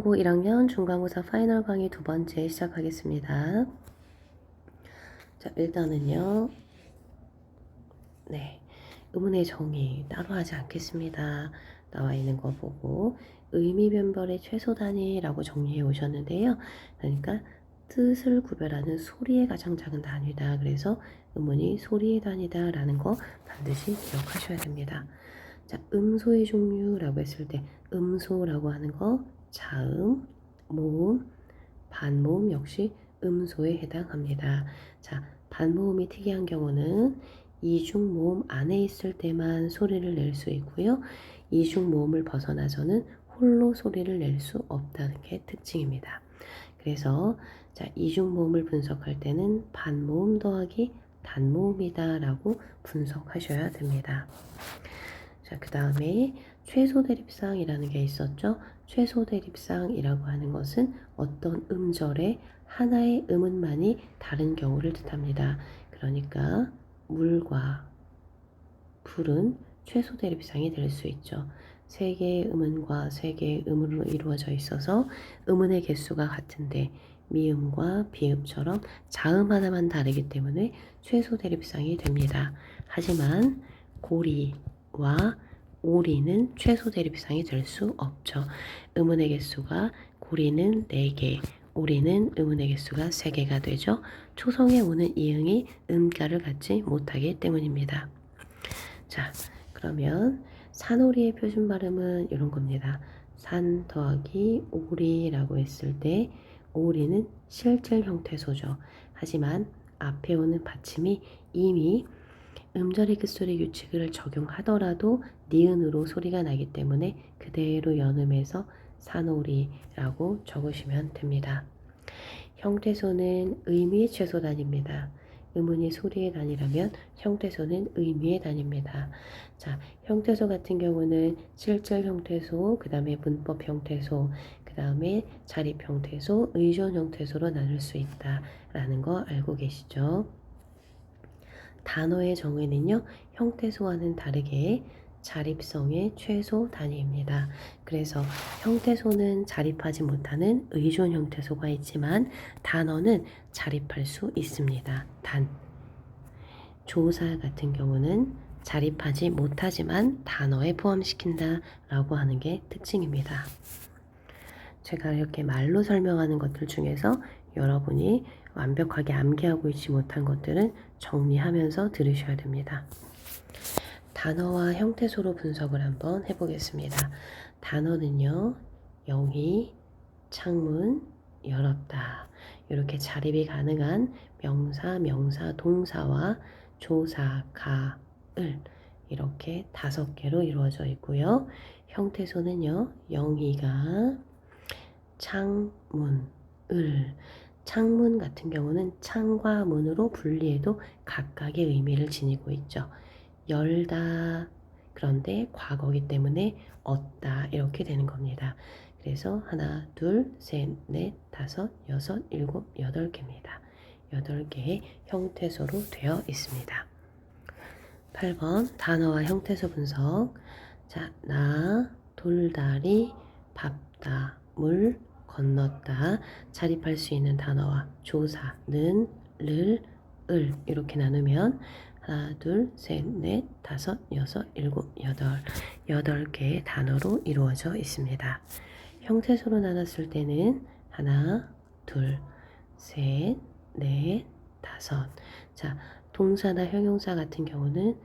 고 1학년 중간고사 파이널 강의 두 번째 시작하겠습니다. 자, 일단은요. 네. 의문의 정의 따로 하지 않겠습니다. 나와 있는 거 보고 의미 변별의 최소 단위라고 정리해 오셨는데요. 그러니까 뜻을 구별하는 소리의 가장 작은 단위다. 그래서 의문이 소리의 단위다라는 거 반드시 기억하셔야 됩니다. 자, 음소의 종류라고 했을 때 음소라고 하는 거 자음, 모음, 반모음 역시 음소에 해당합니다. 자, 반모음이 특이한 경우는 이중 모음 안에 있을 때만 소리를 낼 수 있고요. 이중 모음을 벗어나서는 홀로 소리를 낼 수 없다는 게 특징입니다. 그래서 자, 이중 모음을 분석할 때는 반모음 더하기 단모음이다라고 분석하셔야 됩니다. 자, 그 다음에 최소 대립상이라는 게 있었죠. 최소 대립상이라고 하는 것은 어떤 음절의 하나의 음운만이 다른 경우를 뜻합니다. 그러니까 물과 불은 최소 대립상이 될 수 있죠. 세 개의 음운과 세 개의 음으로 이루어져 있어서 음운의 개수가 같은데 미음과 비음처럼 자음 하나만 다르기 때문에 최소 대립상이 됩니다. 하지만 고리와 오리는 최소 대립상이 될 수 없죠. 음운의 개수가 고리는 4개, 오리는 음운의 개수가 3개가 되죠. 초성에 오는 이응이 음가를 갖지 못하기 때문입니다. 자, 그러면 산오리의 표준 발음은 이런 겁니다. 산 더하기 오리라고 했을 때 오리는 실질 형태소죠. 하지만 앞에 오는 받침이 이미 음절의 끝소리 규칙을 적용하더라도 니은으로 소리가 나기 때문에 그대로 연음해서 산오리라고 적으시면 됩니다. 형태소는 의미의 최소 단위입니다. 음운이 소리의 단위라면 형태소는 의미의 단위입니다. 자, 형태소 같은 경우는 실질 형태소, 그 다음에 문법 형태소, 그 다음에 자립 형태소, 의존 형태소로 나눌 수 있다라는 거 알고 계시죠? 단어의 정의는요, 형태소와는 다르게 자립성의 최소 단위입니다. 그래서 형태소는 자립하지 못하는 의존 형태소가 있지만 단어는 자립할 수 있습니다. 단. 조사 같은 경우는 자립하지 못하지만 단어에 포함시킨다 라고 하는 게 특징입니다. 제가 이렇게 말로 설명하는 것들 중에서 여러분이 완벽하게 암기하고 있지 못한 것들은 정리하면서 들으셔야 됩니다. 단어와 형태소로 분석을 한번 해보겠습니다. 단어는요, 영희, 창문, 열었다. 이렇게 자립이 가능한 명사, 명사, 동사와 조사, 가, 을 이렇게 다섯 개로 이루어져 있고요. 형태소는요, 영희가 창문, 을 창문 같은 경우는 창과 문으로 분리해도 각각의 의미를 지니고 있죠. 열다. 그런데 과거기 때문에 얻다. 이렇게 되는 겁니다. 그래서 하나, 둘, 셋, 넷, 다섯, 여섯, 일곱, 여덟 개입니다. 여덟 개의 형태소로 되어 있습니다. 8번 단어와 형태소 분석. 자, 나, 돌다리, 밥다, 물, 건넜다. 자립할 수 있는 단어와 조사, 는, 를, 을 이렇게 나누면 하나, 둘, 셋, 넷, 다섯, 여섯, 일곱, 여덟 여덟 개의 단어로 이루어져 있습니다. 형태소로 나눴을 때는 하나, 둘, 셋, 넷, 다섯 자, 동사나 형용사 같은 경우는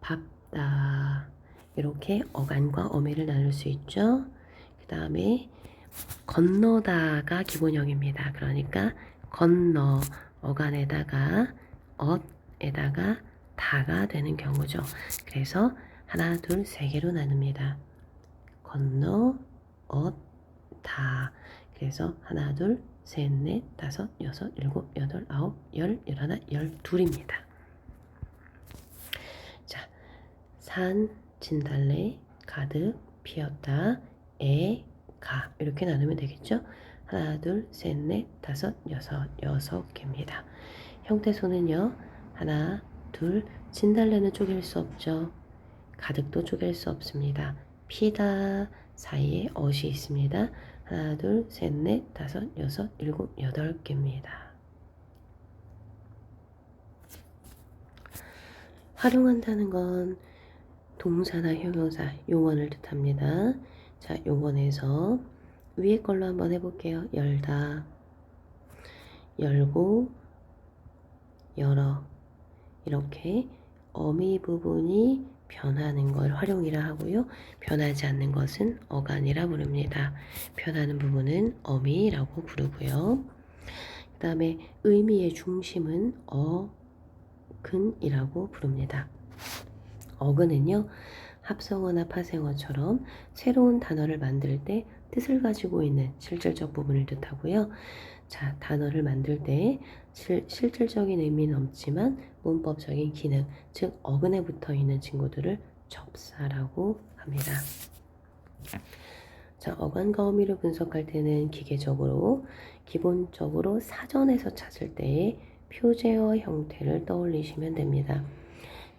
밥다 이렇게 어간과 어미를 나눌 수 있죠. 그 다음에 건너다가 기본형입니다. 그러니까 건너 어간에다가 엇에다가 다가 되는 경우죠. 그래서 하나, 둘, 세 개로 나눕니다. 건너, 엇, 다. 그래서 하나, 둘, 셋, 넷, 다섯, 여섯, 일곱, 여덟, 아홉, 열, 열하나, 열둘입니다. 자, 산, 진달래, 가득, 피었다, 애, 가. 이렇게 나누면 되겠죠? 하나, 둘, 셋, 넷, 다섯, 여섯, 여섯 개입니다. 형태소는요, 하나, 둘, 진달래는 쪼갤 수 없죠. 가득도 쪼갤 수 없습니다. 피다 사이에 엇이 있습니다. 하나, 둘, 셋, 넷, 다섯, 여섯, 일곱, 여덟 개입니다. 활용한다는 건 동사나 형용사, 용언을 뜻합니다. 자, 용언에서 위에 걸로 한번 해볼게요. 열다, 열고, 열어. 이렇게 어미 부분이 변하는 걸 활용이라 하고요. 변하지 않는 것은 어간이라 부릅니다. 변하는 부분은 어미라고 부르고요. 그 다음에 의미의 중심은 어근이라고 부릅니다. 어근은요, 합성어나 파생어처럼 새로운 단어를 만들 때 뜻을 가지고 있는 실질적 부분을 뜻하고요. 자, 단어를 만들 때 실, 실질적인 의미는 없지만 문법적인 기능, 즉 어근에 붙어 있는 친구들을 접사라고 합니다. 자, 어간과 어미를 분석할 때는 기계적으로 기본적으로 사전에서 찾을 때의 표제어 형태를 떠올리시면 됩니다.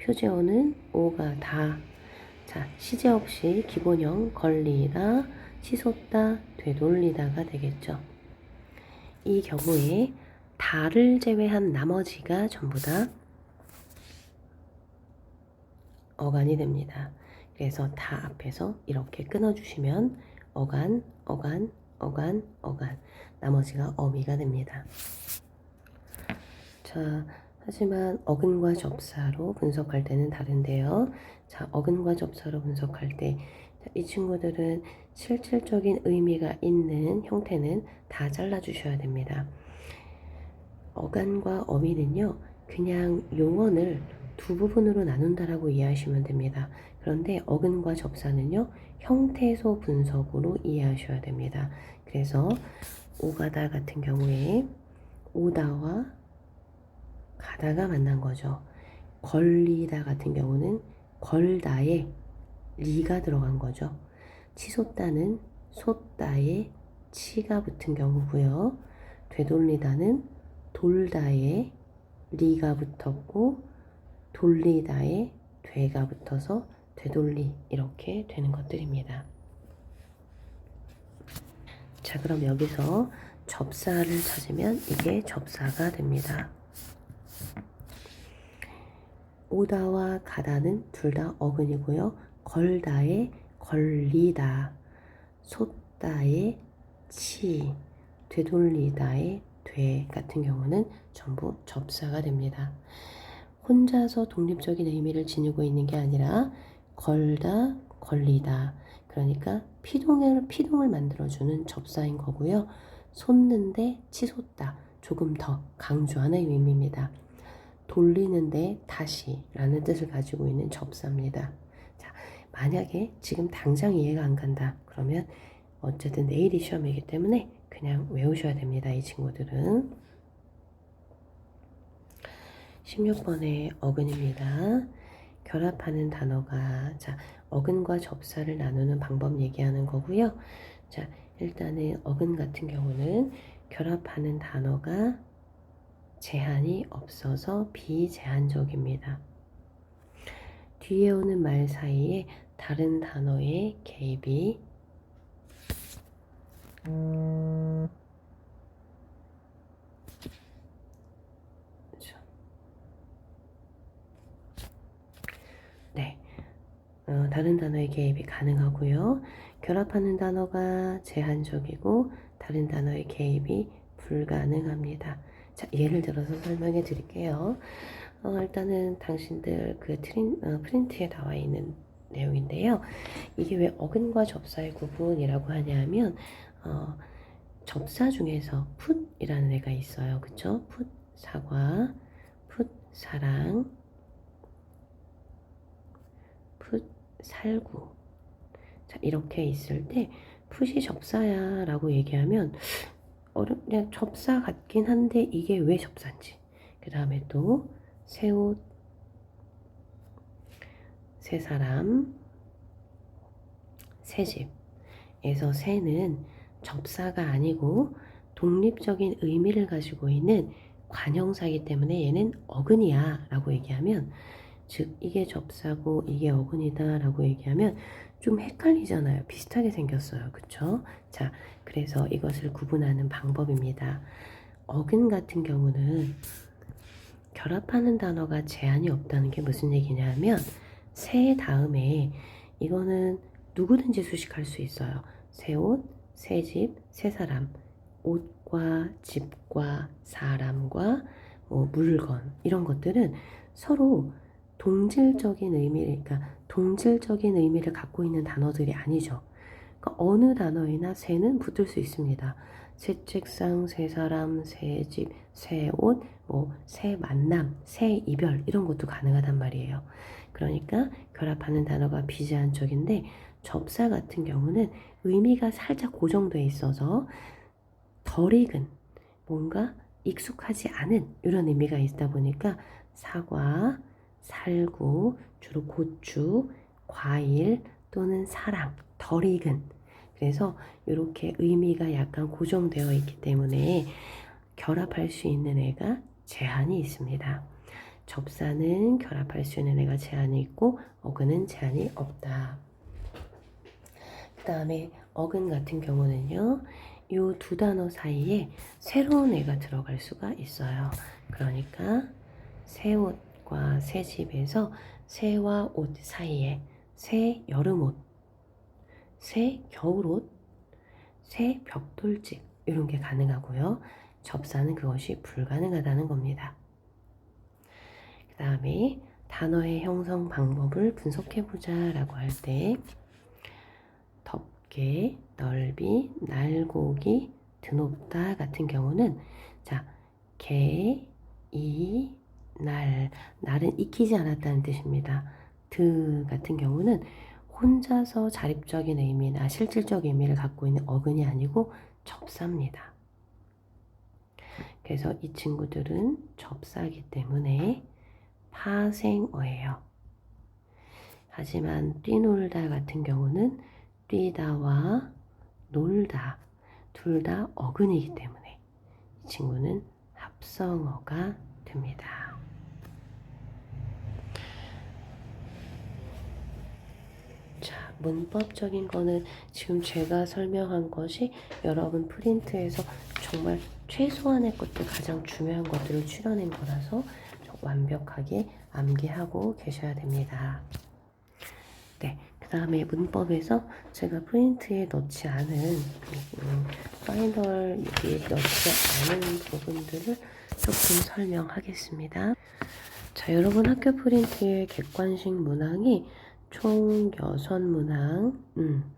표제어는 오가 다. 자, 시제 없이 기본형 걸리다, 치솟다, 되돌리다가 되겠죠. 이 경우에 다를 제외한 나머지가 전부 다 어간이 됩니다. 그래서 다 앞에서 이렇게 끊어주시면 어간, 어간, 어간, 어간 나머지가 어미가 됩니다. 자, 하지만 어근과 접사로 분석할 때는 다른데요. 자, 어근과 접사로 분석할 때이 친구들은 실질적인 의미가 있는 형태는 다 잘라주셔야 됩니다. 어간과 어미는요, 그냥 용언을 두 부분으로 나눈다라고 이해하시면 됩니다. 그런데 어근과 접사는요, 형태소 분석으로 이해하셔야 됩니다. 그래서 오가다 같은 경우에 오다와 가다가 만난 거죠. 걸리다 같은 경우는 걸다에 리가 들어간 거죠. 치솟다는 솟다에 치가 붙은 경우고요. 되돌리다는 돌다에 리가 붙었고 돌리다에 되가 붙어서 되돌리 이렇게 되는 것들입니다. 자 그럼 여기서 접사를 찾으면 이게 접사가 됩니다. 오다와 가다는 둘 다 어근이고요. 걸다에 걸리다, 솟다에 치, 되돌리다에 돼 같은 경우는 전부 접사가 됩니다. 혼자서 독립적인 의미를 지니고 있는 게 아니라 걸다, 걸리다. 그러니까 피동을, 피동을 만들어주는 접사인 거고요. 솟는데 치솟다. 조금 더 강조하는 의미입니다. 돌리는데 다시 라는 뜻을 가지고 있는 접사입니다. 자, 만약에 지금 당장 이해가 안 간다. 그러면 어쨌든 내일이 시험이기 때문에 그냥 외우셔야 됩니다. 이 친구들은. 16번의 어근입니다. 결합하는 단어가 자 어근과 접사를 나누는 방법 얘기하는 거고요. 자 일단은 어근 같은 경우는 결합하는 단어가 제한이 없어서 비제한적입니다. 뒤에 오는 말 사이에 다른 단어의 개입이 음... 네, 어, 다른 단어의 개입이 가능하고요. 결합하는 단어가 제한적이고 다른 단어의 개입이 불가능합니다. 자, 예를 들어서 설명해 드릴게요. 어, 일단은 당신들 그 트린, 어, 프린트에 나와 있는 내용인데요. 이게 왜 어근과 접사의 구분이라고 하냐면 어, 접사 중에서 풋이라는 애가 있어요. 그쵸? 풋 사과, 풋 사랑, 풋 살구. 자, 이렇게 있을 때 풋이 접사야 라고 얘기하면 어렵, 그냥 접사 같긴 한데 이게 왜 접사인지. 그 다음에 또 새옷, 새 사람, 새 집에서 새는 접사가 아니고 독립적인 의미를 가지고 있는 관형사이기 때문에 얘는 어근이야 라고 얘기하면 즉 이게 접사고 이게 어근이다 라고 얘기하면 좀 헷갈리잖아요. 비슷하게 생겼어요. 그쵸? 자, 그래서 이것을 구분하는 방법입니다. 어근 같은 경우는 결합하는 단어가 제한이 없다는 게 무슨 얘기냐면 새 다음에 이거는 누구든지 수식할 수 있어요. 새 옷, 새 집, 새 사람. 옷과 집과 사람과 뭐 물건 이런 것들은 서로 동질적인 의미를 그러니까 동질적인 의미를 갖고 있는 단어들이 아니죠. 그러니까 어느 단어에나 새는 붙을 수 있습니다. 새 책상, 새 사람, 새 집, 새 옷, 뭐 새 만남, 새 이별 이런 것도 가능하단 말이에요. 그러니까 결합하는 단어가 비제한적인데 접사 같은 경우는 의미가 살짝 고정돼 있어서 덜 익은 뭔가 익숙하지 않은 이런 의미가 있다 보니까 사과, 살구, 주로 고추, 과일 또는 사랑, 덜 익은 그래서 이렇게 의미가 약간 고정되어 있기 때문에 결합할 수 있는 애가 제한이 있습니다. 접사는 결합할 수 있는 애가 제한이 있고 어근은 제한이 없다. 그 다음에 어근 같은 경우는요. 이 두 단어 사이에 새로운 애가 들어갈 수가 있어요. 그러니까 새옷 과 새 집에서 새와 옷 사이에 새 여름 옷, 새 겨울 옷, 새 벽돌집 이런 게 가능하고요. 접사는 그것이 불가능하다는 겁니다. 그 다음에 단어의 형성 방법을 분석해보자 라고 할때 덥게, 넓이, 날고기, 드높다 같은 경우는 자, 개, 이, 날, 날은 익히지 않았다는 뜻입니다. 드 같은 경우는 혼자서 자립적인 의미나 실질적 의미를 갖고 있는 어근이 아니고 접사입니다. 그래서 이 친구들은 접사기 때문에 파생어예요. 하지만 뛰놀다 같은 경우는 뛰다와 놀다 둘 다 어근이기 때문에 이 친구는 합성어가 됩니다. 자, 문법적인 거는 지금 제가 설명한 것이 여러분 프린트에서 정말 최소한의 것들 가장 중요한 것들을 추려낸 거라서 완벽하게 암기하고 계셔야 됩니다. 네, 그 다음에 문법에서 제가 프린트에 넣지 않은 음, 파이널 여기에 넣지 않은 부분들을 조금 설명하겠습니다. 자, 여러분 학교 프린트의 객관식 문항이 총 6문항, 음,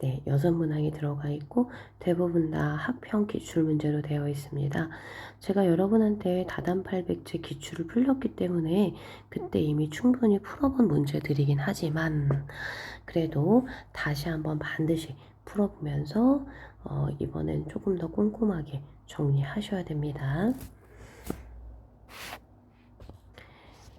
네, 6문항이 들어가 있고 대부분 다 학평 기출 문제로 되어 있습니다. 제가 여러분한테 다단 800제 기출을 풀렸기 때문에 그때 이미 충분히 풀어본 문제들이긴 하지만 그래도 다시 한번 반드시 풀어보면서 어, 이번엔 조금 더 꼼꼼하게 정리하셔야 됩니다.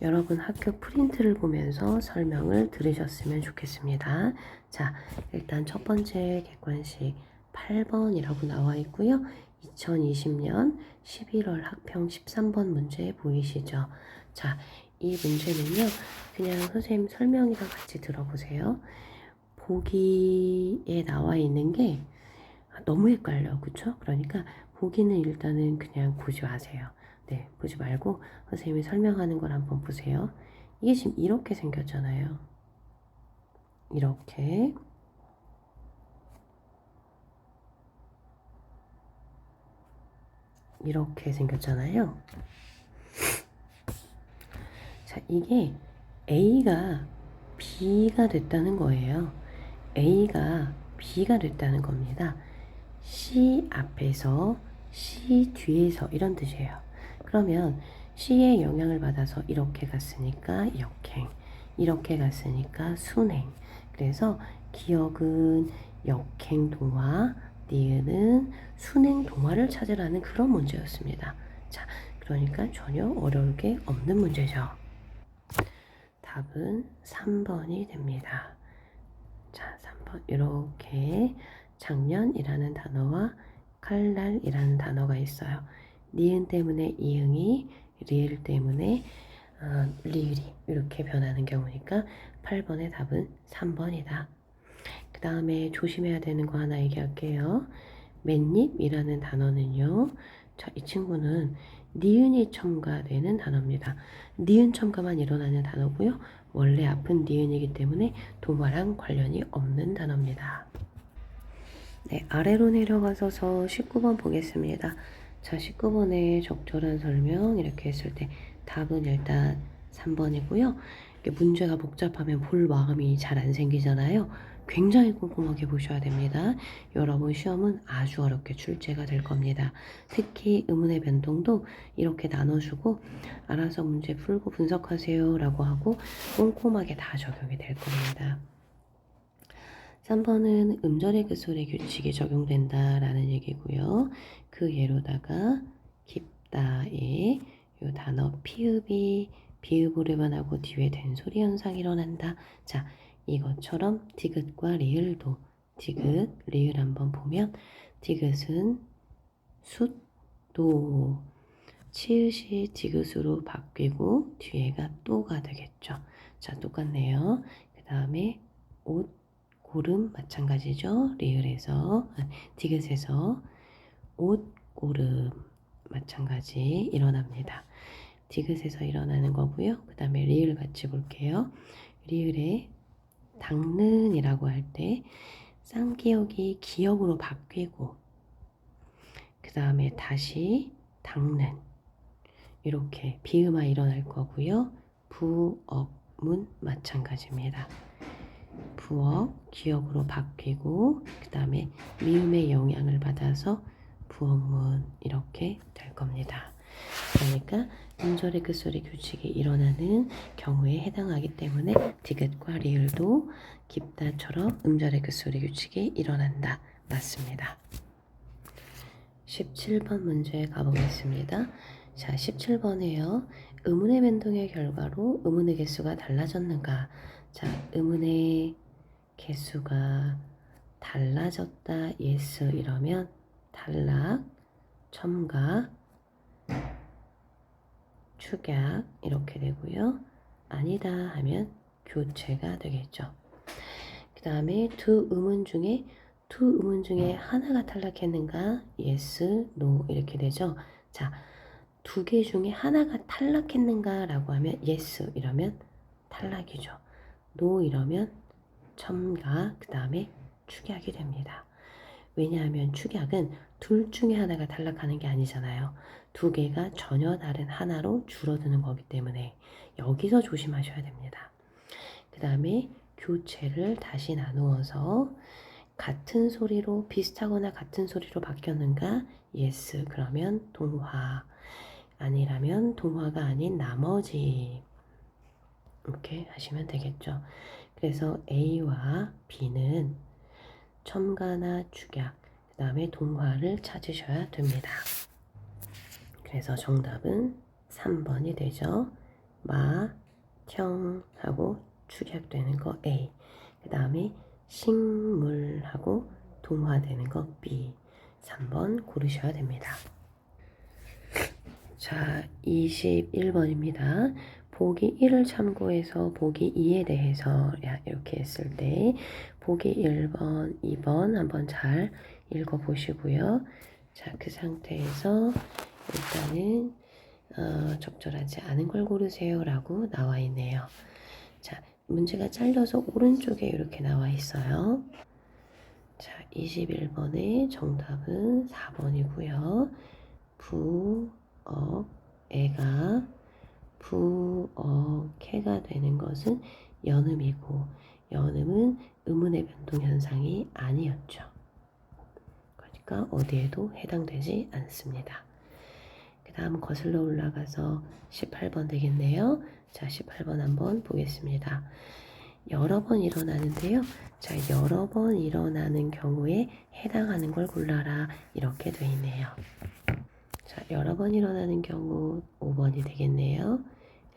여러분 학교 프린트를 보면서 설명을 들으셨으면 좋겠습니다. 자, 일단 첫 번째 객관식 8번이라고 나와 있고요. 2020년 11월 학평 13번 문제 보이시죠? 자, 이 문제는요. 그냥 선생님 설명이랑 같이 들어보세요. 보기에 나와 있는 게 너무 헷갈려. 그쵸? 그러니까 보기는 일단은 그냥 보지 마세요. 네, 보지 말고 선생님이 설명하는 걸 한번 보세요. 이게 지금 이렇게 생겼잖아요. 이렇게. 이렇게 생겼잖아요. 자, 이게 A가 B가 됐다는 거예요. A가 B가 됐다는 겁니다. C 앞에서 C 뒤에서 이런 뜻이에요. 그러면 C의 영향을 받아서 이렇게 갔으니까 역행, 이렇게 갔으니까 순행. 그래서 기억은 역행 동화, 니은은 순행 동화를 찾으라는 그런 문제였습니다. 자, 그러니까 전혀 어려울 게 없는 문제죠. 답은 3번이 됩니다. 자, 3번 이렇게 작년이라는 단어와 칼날이라는 단어가 있어요. 니은 때문에 이응이, 리을 때문에 어, 리을이 이렇게 변하는 경우니까 8번의 답은 3번이다. 그 다음에 조심해야 되는 거 하나 얘기할게요. 맨입이라는 단어는요. 자, 이 친구는 니은이 첨가되는 단어입니다. 니은 첨가만 일어나는 단어고요. 원래 앞은 니은이기 때문에 동화랑 관련이 없는 단어입니다. 네, 아래로 내려가서서 19번 보겠습니다. 자, 19번에 적절한 설명 이렇게 했을 때 답은 일단 3번이고요. 문제가 복잡하면 볼 마음이 잘 안 생기잖아요. 굉장히 꼼꼼하게 보셔야 됩니다. 여러분 시험은 아주 어렵게 출제가 될 겁니다. 특히 의문의 변동도 이렇게 나눠주고 알아서 문제 풀고 분석하세요 라고 하고 꼼꼼하게 다 적용이 될 겁니다. 3번은 음절의 그 소리 규칙이 적용된다 라는 얘기고요. 그 예로다가 깊다의 요 단어 피읍이 비읍으로만 하고 뒤에 된소리 현상이 일어난다. 자, 이것처럼 디귿과 리을도 디귿, 리을 한번 보면 디귿은 숫 도 치읓이 디귿으로 바뀌고 뒤에가 또가 되겠죠. 자, 똑같네요. 그 다음에 옷, 고름 마찬가지죠. 리을에서 아, 디귿에서 옷, 고름 마찬가지 일어납니다. 디귿에서 일어나는 거고요. 그 다음에 리을 같이 볼게요. 리을에 닦는이라고 할 때 쌍기역이 기역으로 바뀌고 그 다음에 다시 닦는 이렇게 비음화 일어날 거고요. 부억문 마찬가지입니다. 부억 기역으로 바뀌고 그 다음에 미음의 영향을 받아서 부억문 이렇게 될 겁니다. 그러니까 음절의 끝소리 규칙이 일어나는 경우에 해당하기 때문에 디귿과 리을도 깊다처럼 음절의 끝소리 규칙이 일어난다. 맞습니다. 17번 문제 가보겠습니다. 자, 17번에요. 의문의 변동의 결과로 의문의 개수가 달라졌는가? 자, 의문의 개수가 달라졌다. 예스 이러면 탈락, 첨가, 축약 이렇게 되고요. 아니다 하면 교체가 되겠죠. 그 다음에 두 의문 중에 두 의문 중에 하나가 탈락했는가? yes, no 이렇게 되죠. 자, 두 개 중에 하나가 탈락했는가? 라고 하면 yes 이러면 탈락이죠. No 이러면 첨가, 그 다음에 축약이 됩니다. 왜냐하면 축약은 둘 중에 하나가 탈락하는 게 아니잖아요. 두 개가 전혀 다른 하나로 줄어드는 거기 때문에 여기서 조심하셔야 됩니다. 그 다음에 교체를 다시 나누어서 같은 소리로 비슷하거나 같은 소리로 바뀌었는가? yes. 그러면 동화. 아니라면 동화가 아닌 나머지. 이렇게 하시면 되겠죠. 그래서 A와 B는 첨가나 축약, 그 다음에 동화를 찾으셔야 됩니다. 그래서 정답은 3번이 되죠. 마, 형 하고 축약되는 거 A. 그 다음에 식물하고 동화되는 거 B. 3번 고르셔야 됩니다. 자, 21번입니다. 보기 1을 참고해서 보기 2에 대해서 이렇게 했을 때 보기 1번, 2번 한번 잘 읽어보시고요. 자, 그 상태에서 일단은 어, 적절하지 않은 걸 고르세요 라고 나와 있네요. 자, 문제가 잘려서 오른쪽에 이렇게 나와 있어요. 자, 21번의 정답은 4번이고요. 부, 어, 애가 부어케가 되는 것은 연음이고 연음은 의문의 변동 현상이 아니었죠. 그러니까 어디에도 해당되지 않습니다. 그 다음 거슬러 올라가서 18번 되겠네요. 자, 18번 한번 보겠습니다. 여러 번 일어나는데요. 자, 여러 번 일어나는 경우에 해당하는 걸 골라라. 이렇게 되어 있네요. 자, 여러 번 일어나는 경우 5번이 되겠네요.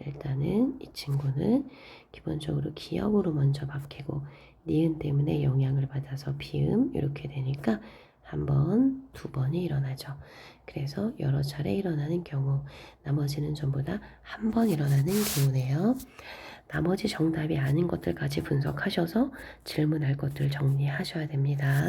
일단은 이 친구는 기본적으로 기역으로 먼저 바뀌고 니은 때문에 영향을 받아서 비음 이렇게 되니까 한 번, 두 번이 일어나죠. 그래서 여러 차례 일어나는 경우 나머지는 전부 다 한 번 일어나는 경우네요. 나머지 정답이 아닌 것들까지 분석하셔서 질문할 것들 정리하셔야 됩니다.